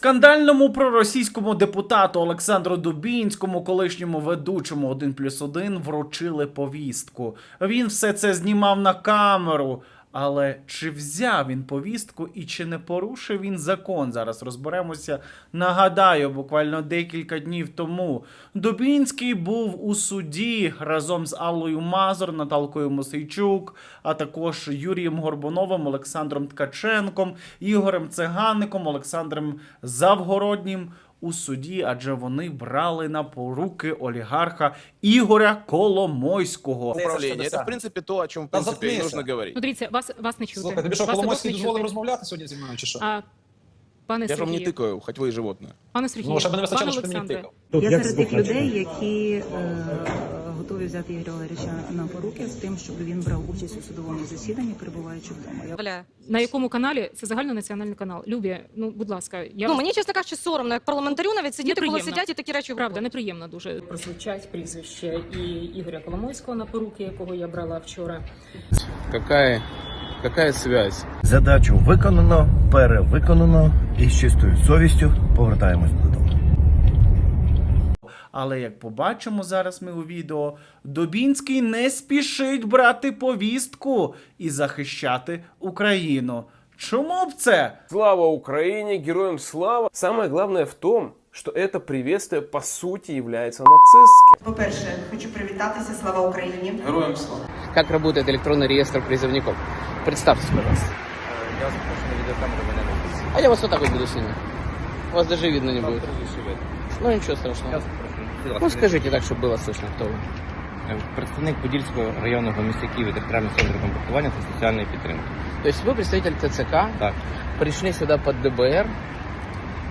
Скандальному проросійському депутату Олександру Дубінському, колишньому ведучому 1 плюс 1, вручили повістку. Він все це знімав на камеру. Але чи взяв він повістку і чи не порушив він закон? Зараз розберемося. Нагадаю, буквально декілька днів тому Дубінський був у суді разом з Аллою Мазур, Наталкою Мосейчук, а також Юрієм Горбуновим, Олександром Ткаченком, Ігорем Цигаником, Олександром Завгороднім у суді, адже вони брали на поруки олігарха Ігоря Коломойського. управління. Це в принципі, то, о чому, в принципі, і нужно говорити. Ну, дивіться, вас, вас не чути. Слухай, тобі що, Вас Коломойський не дозволив чути. розмовляти сьогодні зі мною чи що? А, пане Я ж вам не Сергію, тикаю, хоч ви і животне. пане Сергію, Ну, щоб не вистачало, пане щоб ти мені Олександре, тикав. Я серед тих людей, які е, готові взяти Ігоря Валерійовича на поруки з тим, щоб він брав участь у судовому засіданні, перебуваючи вдома. Я на якому каналі? Це загальнонаціональний канал. Любі, ну, будь ласка, я Ну мені чесно кажучи, соромно, як парламентарю навіть сидіти, коли сидять і такі речі правда говорять. неприємно дуже. прозвучать прізвище і Ігоря Коломойського на поруки, якого я брала вчора. Какая, какая связь? Задачу виконано, перевиконано і з чистою совістю повертаємось додому. Але як побачимо зараз ми у відео, Дубінський не спішить брати повістку і захищати Україну. Чому б це? Слава Украине, героям слава. Самое главное в том, что это приветствие по сути является нацистским. По-перше, хочу привітатися. Слава Україні! Как работает электронный реестр призывников? Представьтесь, пожалуйста. Я запрошую на відеокамеру мене не А я вас вот так вот буду снимать. Вас даже видно не будет. Ну ничего страшного. Ну скажите так, чтобы было слышно, кто вы. Представник Подільського районного міста Києва територіального центру комплектування та соціальної підтримки. То есть вы представитель ТЦК, Так. пришли сюда под ДБР,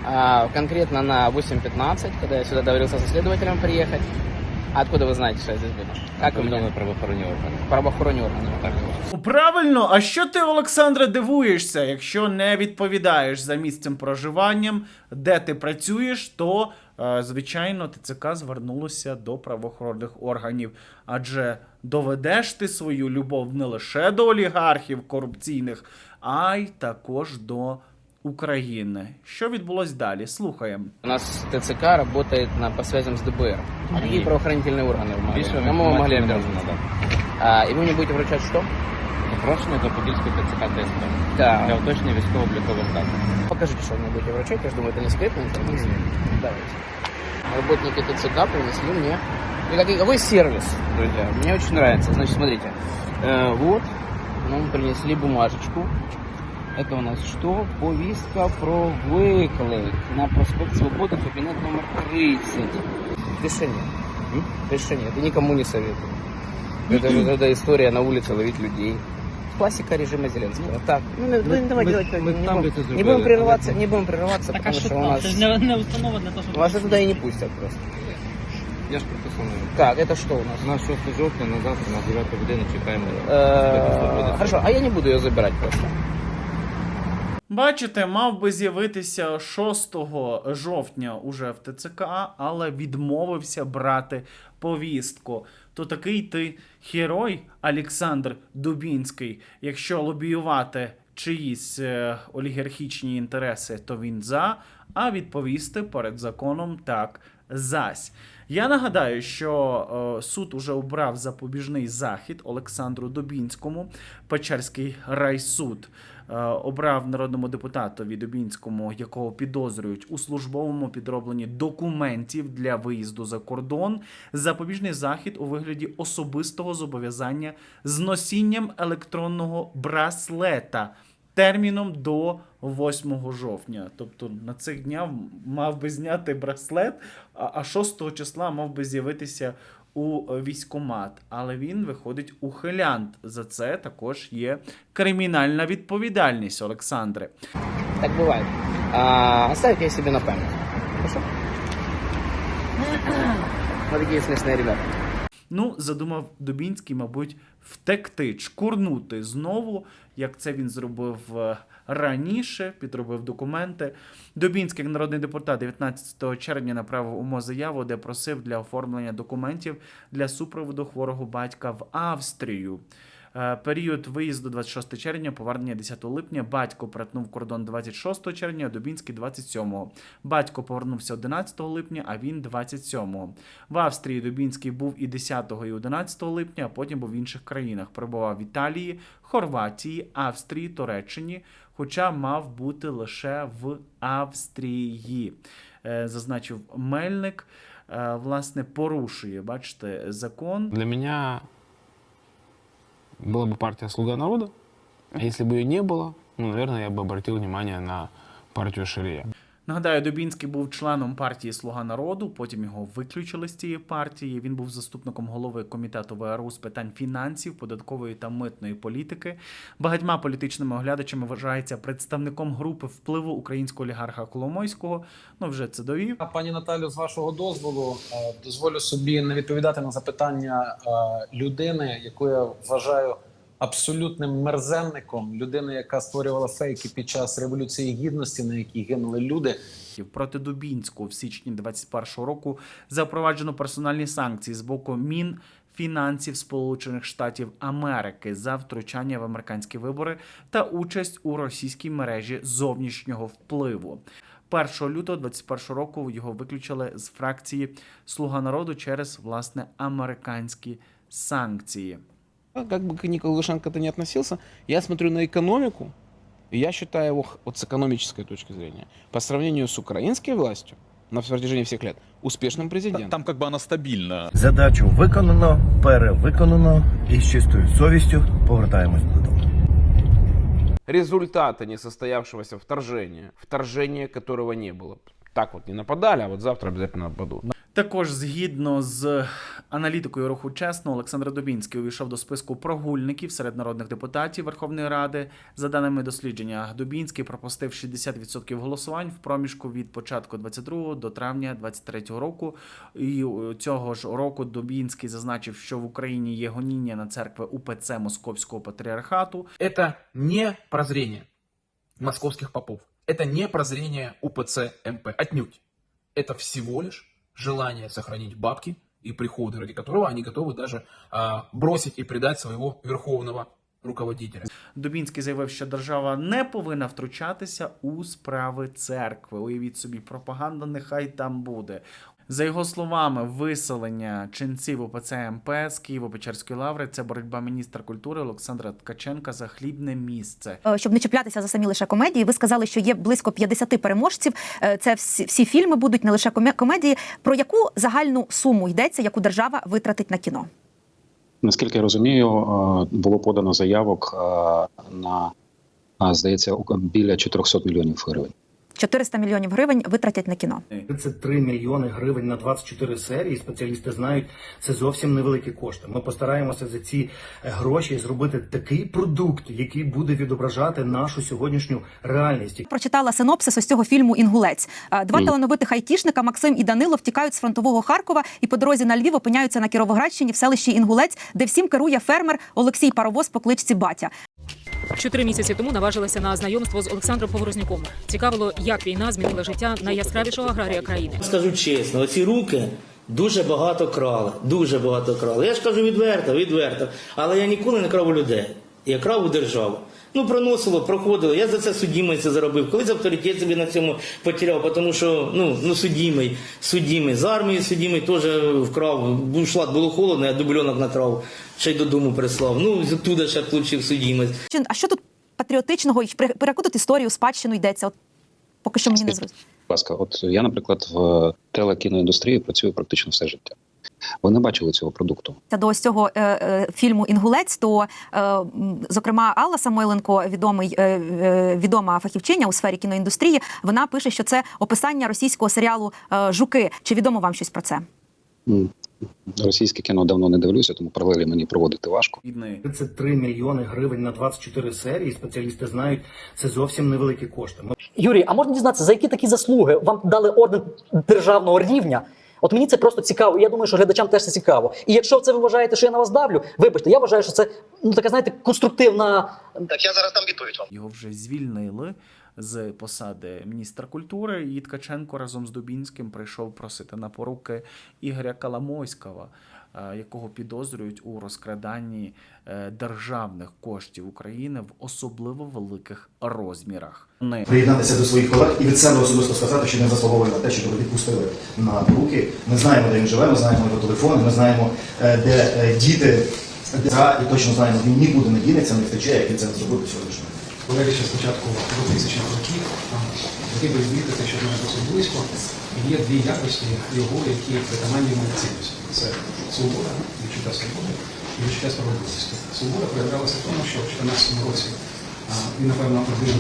а, конкретно на 8.15, когда я сюда договорился со следователем приехать. А откуда вы знаете, что я здесь буду? Как вы Повідомили меня? правоохоронні органи. Правоохоронні органи. Так. Правильно, а що ти, Олександре, дивуєшся, якщо не відповідаєш за місцем проживанням, де ти працюєш, то е, звичайно ТЦК звернулося до правоохоронних органів. Адже доведеш ти свою любов не лише до олігархів корупційних, а й також до України. Що відбулось далі? Слухаємо. У нас ТЦК работает на, по связям с ДБР. А какие правоохранительные органы вы могли? Більше Кому вы могли інформації не обратиться? можу надати. А, и вы мне будете вручать что? Запрошення до Подільської ТЦК ТСП Да. для уточнення військово-облікових даних. Покажите, что вы мне будете вручать. Я же думаю, это не секретная информация. Давайте. Работники ТЦК принесли мне... И как- Какой сервис, друзья? Мне очень нравится. Значит, смотрите. Э, вот, нам принесли бумажечку. Это у нас что? Повістка про виклик на проспект Свободы, кабинет номер 30. Решение. М? Решение. Это никому не советую. Это же тогда история на улице ловить людей. Классика режима Зеленского. Так, ну, ну, Ми- давайте, ми- давайте, ми не, там будем, би це не будем зробили, прерываться, але- не будем прерываться, потому что у нас... не установа для того, щоб... Вас же туда и не пустят просто. Я ж прописаний. Так, это что у нас? На 6 жовтня на завтра на 9 годину чекаємо. Э, Хорошо, а я не буду ее забирать просто. Бачите, мав би з'явитися 6 жовтня уже в ТЦК, але відмовився брати повістку. То такий ти герой Олександр Дубінський. Якщо лобіювати чиїсь е, олігархічні інтереси, то він за, а відповісти перед законом так зась. Я нагадаю, що е, суд уже обрав запобіжний захід Олександру Дубінському, Печерський райсуд обрав народному депутатові Дубінському, якого підозрюють у службовому підробленні документів для виїзду за кордон, запобіжний захід у вигляді особистого зобов'язання з носінням електронного браслета терміном до 8 жовтня. Тобто на цих днях мав би зняти браслет, а 6 числа мав би з'явитися у військомат. Але він виходить ухилянт. За це також є кримінальна відповідальність, Олександре. Так буває. А, оставить я собі на память. Хорошо? Смешные ребята. Ну, задумав Дубінський, мабуть, втекти, чкурнути знову, як це він зробив е, раніше, підробив документи. Дубінський, як народний депутат, 19 червня направив умо заяву, де просив для оформлення документів для супроводу хворого батька в Австрію. Е, Період виїзду 26 червня, повернення 10 липня. Батько перетнув кордон 26 червня, Дубінський 27. Батько повернувся 11 липня, а він 27. В Австрії Дубінський був і 10 і 11 липня, а потім був в інших країнах. Перебував в Італії, Хорватії, Австрії, Туреччині, хоча мав бути лише в Австрії. Е, Зазначив Мельник. Е, Власне, порушує, бачите, закон. Для меня была бы партия «Слуга народа», а если бы ее не было, ну, наверное, я бы обратил внимание на партию Ширия. Нагадаю, Дубінський був членом партії Слуга народу. Потім його виключили з цієї партії. Він був заступником голови комітету ВРУ з питань фінансів, податкової та митної політики. Багатьма політичними оглядачами вважається представником групи впливу українського олігарха Коломойського. Ну вже це довів. Пані Наталю, з вашого дозволу, е, дозволю собі не відповідати на запитання е, людини, яку я вважаю абсолютним мерзенником, людини, яка створювала фейки під час революції гідності, на якій гинули люди. проти Дубінського в січні 2021 року запроваджено персональні санкції з боку Мін. Фінансів Сполучених Штатів Америки за втручання в американські вибори та участь у російській мережі зовнішнього впливу. 1 лютого 2021 року його виключили з фракції Слуга народу через власне американські санкції. А Как бы Николай Лушенко-то не относился, я смотрю на экономику, и я считаю его, х- вот с экономической точки зрения, по сравнению с украинской властью на протяжении всех лет, успешным президентом. как бы она стабильна. Задачу виконано, перевиконано і з чистою совістю повертаємось додому. Результаты несостоявшегося вторжения, вторжения которого не было. Так вот не нападали, а вот завтра обязательно нападут. Також згідно з аналітикою руху чесно, Олександр Дубінський увійшов до списку прогульників серед народних депутатів Верховної Ради. За даними дослідження, Дубінський пропустив 60% голосувань в проміжку від початку 22 до травня 23 року. І е, цього ж року Дубінський зазначив, що в Україні є гоніння на церкви УПЦ Московського патріархату. Это не прозрение московских попов. Это не прозрение УПЦ МП. Отнюдь. Это всего лишь желание сохранить бабки и приходы, ради которого они готовы даже а, бросить и предать своего верховного руководителя. Дубінський заявив, що держава не повинна втручатися у справи церкви. Уявіть собі, пропаганда нехай там буде. За його словами, виселення ченців УПЦ МП з Києво-Печерської лаври це боротьба міністра культури Олександра Ткаченка за хлібне місце. Е, Щоб не чіплятися за самі лише комедії, ви сказали, що є близько 50 переможців. Е, Це всі, всі фільми будуть не лише коме- комедії. Про яку загальну суму йдеться, яку держава витратить на кіно? Наскільки я розумію, е, було подано заявок на, здається, біля 400 мільйонів гривень. 400 мільйонів гривень витратять на кіно. 33 мільйони гривень на 24 серії. Спеціалісти знають, це зовсім невеликі кошти. Ми постараємося за ці е, гроші зробити такий продукт, який буде відображати нашу сьогоднішню реальність. Прочитала синопсис ось цього фільму Інгулець. Е, Два Мгм. талановитих айтішника Максим і Данило втікають з фронтового Харкова і по дорозі на Львів опиняються на Кіровоградщині в селищі Інгулець, де всім керує фермер Олексій Паровоз по кличці Батя. Чотири місяці тому наважилася на знайомство з Олександром Поворознюком. Цікавило, як війна змінила життя найяскравішого аграрія країни. Скажу чесно, оці руки дуже багато крали. Дуже багато крали. Я ж кажу відверто, відверто. Але я ніколи не крав у людей. Я крав у державу. Ну, проносило, проходило. Я за це судімий це заробив. Колись авторитет собі на цьому потеряв, тому що ну, ну судімий, судімий. З армії судімий теж вкрав. Був шлак, було холодно, я дубльонок натрав, ще й додому прислав. Ну, оттуда ще отримав судімість. Чи- А що тут патріотичного? І про про яку тут історію, спадщину йдеться? От поки що мені не зрозуміло. Будь ласка, от я, наприклад, в телекіноіндустрії працюю практично все життя. Ви не бачили цього продукту. до ось цього е, е, фільму Інгулець, то е, зокрема Алла Самойленко, відомий е, е, відома фахівчиня у сфері кіноіндустрії, вона пише, що це описання російського серіалу е, Жуки. Чи відомо вам щось про це? Російське кіно давно не дивлюся, тому паралелі мені проводити важко. 33 мільйони гривень на 24 серії. Спеціалісти знають, це зовсім невеликі кошти. Ми Юрій, а можна дізнатися, за які такі заслуги вам дали орден державного рівня? От мені це просто цікаво, і я думаю, що глядачам теж це цікаво. І якщо це ви вважаєте, що я на вас давлю, вибачте, я вважаю, що це ну така, знаєте, конструктивна Так я зараз дам відповідь вам. Його вже звільнили з посади міністра культури, і Ткаченко разом з Дубінським прийшов просити на поруки Ігоря Коломойського. Е, якого підозрюють у розкраданні е, державних коштів України в особливо великих розмірах. Вони приєднатися до своїх колег і від себе особисто сказати, що не заслуговує на те, його відпустили на руки. Ми знаємо, де він живе, ми знаємо його телефон, ми знаємо, е, де діти. І точно знаємо, він нікуди не дінеться, не втече, як він це зробив сьогоднішнього. Колеги спочатку 2000 х років там, хотів би відмітити, що ми досить близько. Є дві якості його, які притаманні йому цінності. Це свобода, відчуття свободи і відчуття справедливості. Свобода проявлялася в тому, що в 2014 році він, напевно, один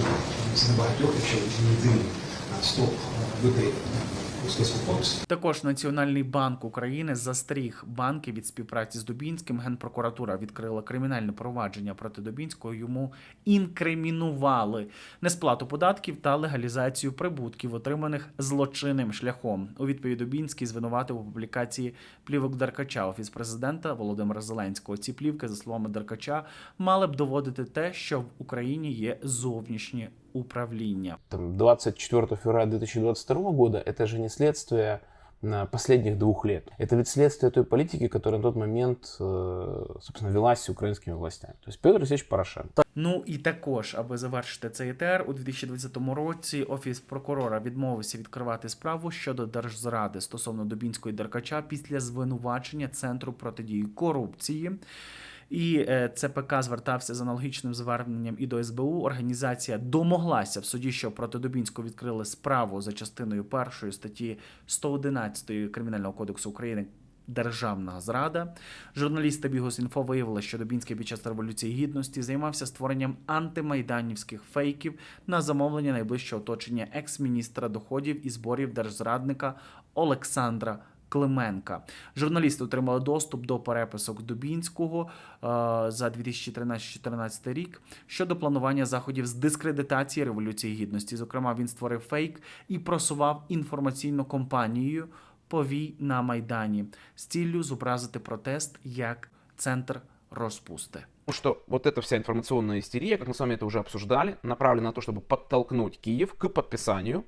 з небагатьох, якщо не єдиний стоп людей Також Національний банк України застеріг банки від співпраці з Дубінським. Генпрокуратура відкрила кримінальне провадження проти Дубінського. Йому інкримінували несплату податків та легалізацію прибутків, отриманих злочинним шляхом. У відповідь Дубінський звинуватив у публікації плівок Деркача офіс президента Володимира Зеленського. Ці плівки, за словами Деркача, мали б доводити те, що в Україні є зовнішнє управління. там, 24 февраля 2022 года, это же не следствие на последних двух лет. Это ведь следствие той политики, которая на тот момент, э, собственно, велась украинскими властями. То есть Петр Алексеевич Порошенко. Ну і також, аби завершити цей етер, у 2020 році офіс прокурора відмовився відкривати справу щодо держзради стосовно Дубінської Деркача після звинувачення центру протидії корупції. І е, ЦПК звертався з аналогічним зверненням і до СБУ. Організація домоглася в суді, що проти Дубінського відкрили справу за частиною першої статті 111 Кримінального кодексу України Державна зрада. Журналісти Бігус.Інфо виявили, що Дубінський під час революції гідності займався створенням антимайданівських фейків на замовлення найближчого оточення екс-міністра доходів і зборів держзрадника Олександра. Клименка журналісти отримали доступ до переписок Дубінського е, за 2013-2014 рік щодо планування заходів з дискредитації революції гідності. Зокрема, він створив фейк і просував інформаційну кампанію Повій на майдані з ціллю зобразити протест як центр розпусти. Потому что вот эта вся информационная истерия, как мы с вами это уже обсуждали, направлена на то, чтобы подтолкнуть Киев к подписанию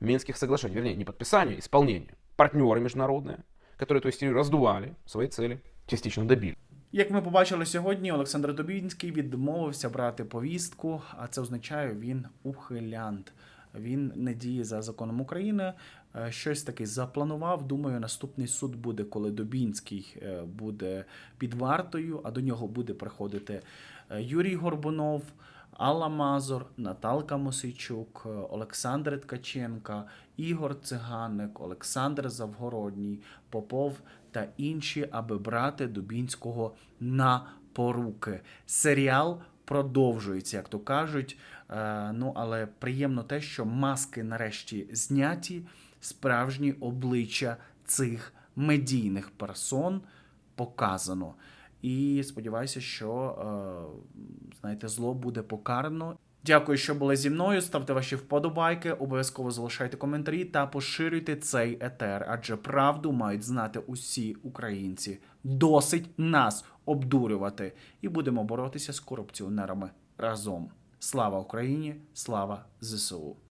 Минских соглашений. Вернее, не подписанию, а исполнению. Партнеры международные, которые эту истерию раздували, свои цели частично добили. Як ми побачили сьогодні, Олександр Дубінський відмовився брати повістку, а це означає, він ухилянт. Він не діє за законом України. Е, Щось таке запланував. Думаю, наступний суд буде, коли Дубінський е, буде під вартою, а до нього буде приходити е, Юрій Горбунов, Алла Мазур, Наталка Мосійчук, е, Олександр Ткаченка, Ігор Циганик, Олександр Завгородній, Попов та інші, аби брати Дубінського на поруки. Серіал продовжується, як то кажуть. Ну, але приємно те, що маски нарешті зняті, справжні обличчя цих медійних персон показано. І сподіваюся, що е, знаєте, зло буде покарано. Дякую, що були зі мною. Ставте ваші вподобайки, обов'язково залишайте коментарі та поширюйте цей етер, адже правду мають знати усі українці. Досить нас обдурювати, і будемо боротися з корупціонерами разом. Слава Україні! Слава ЗСУ!